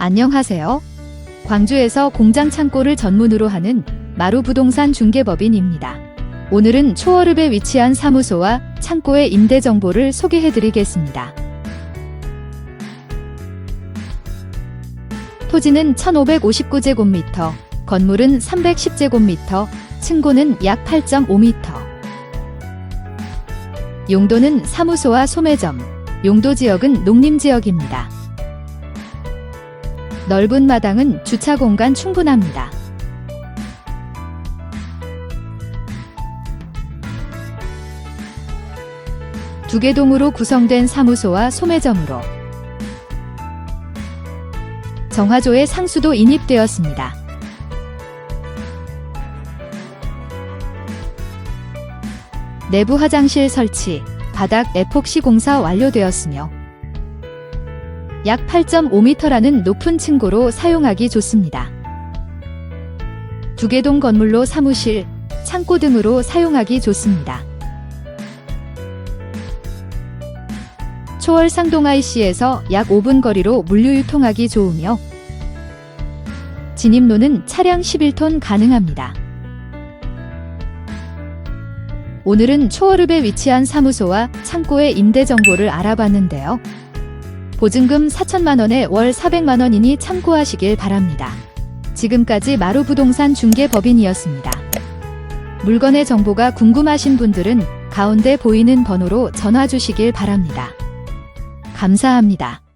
안녕하세요. 광주에서 공장 창고를 전문으로 하는 마루 부동산 중개법인입니다. 오늘은 초월읍에 위치한 사무소와 창고의 임대 정보를 소개해 드리겠습니다. 토지는 1559제곱미터, 건물은 310제곱미터, 층고는 약 8.5m. 용도는 사무소와 소매점, 용도 지역은 농림 지역입니다. 넓은 마당은 주차 공간 충분합니다. 두개 동으로 구성된 사무소와 소매점으로 정화조의 상수도 인입되었습니다. 내부 화장실 설치, 바닥 에폭시 공사 완료되었으며 약 8.5m라는 높은 층고로 사용하기 좋습니다. 두개동 건물로 사무실, 창고 등으로 사용하기 좋습니다. 초월 상동 IC에서 약 5분 거리로 물류 유통하기 좋으며 진입로는 차량 11톤 가능합니다. 오늘은 초월읍에 위치한 사무소와 창고의 임대 정보를 알아봤는데요. 보증금 4천만 원에 월 400만 원이니 참고하시길 바랍니다. 지금까지 마루 부동산 중개법인이었습니다. 물건의 정보가 궁금하신 분들은 가운데 보이는 번호로 전화 주시길 바랍니다. 감사합니다.